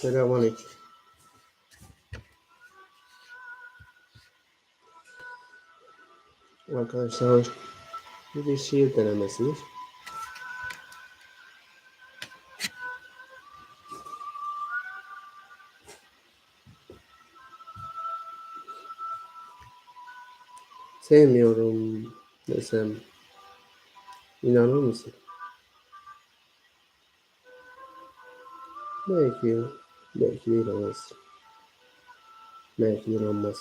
Selamünaleyküm. Arkadaşlar bu bir şiir denemesidir. Sevmiyorum desem inanır mısın? Belki, belki de inanmaz. Belki de inanmaz.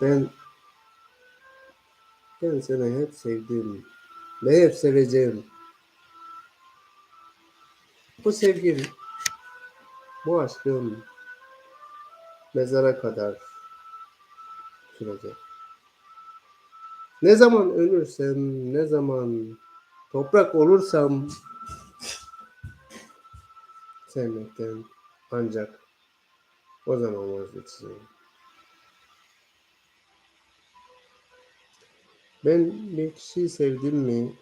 Ben ben seni hep sevdim ve hep seveceğim. Bu sevgim, bu aşkım mezara kadar sürecek. Ne zaman ölürsem, ne zaman toprak olursam sevmekten ancak o zaman vazgeçeceğim. Ben bir kişiyi sevdim mi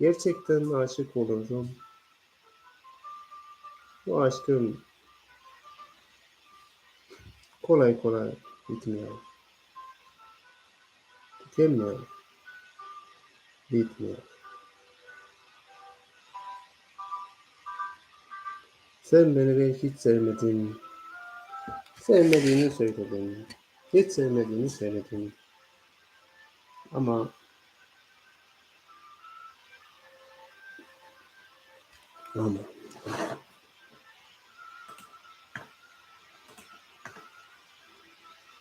gerçekten aşık olurum. Bu aşkım kolay kolay bitmiyor. Tükenmiyor. Bitmiyor. Sen beni hiç sevmedin. Sevmediğini söyledin. Hiç sevmediğini söyledin. Ama ama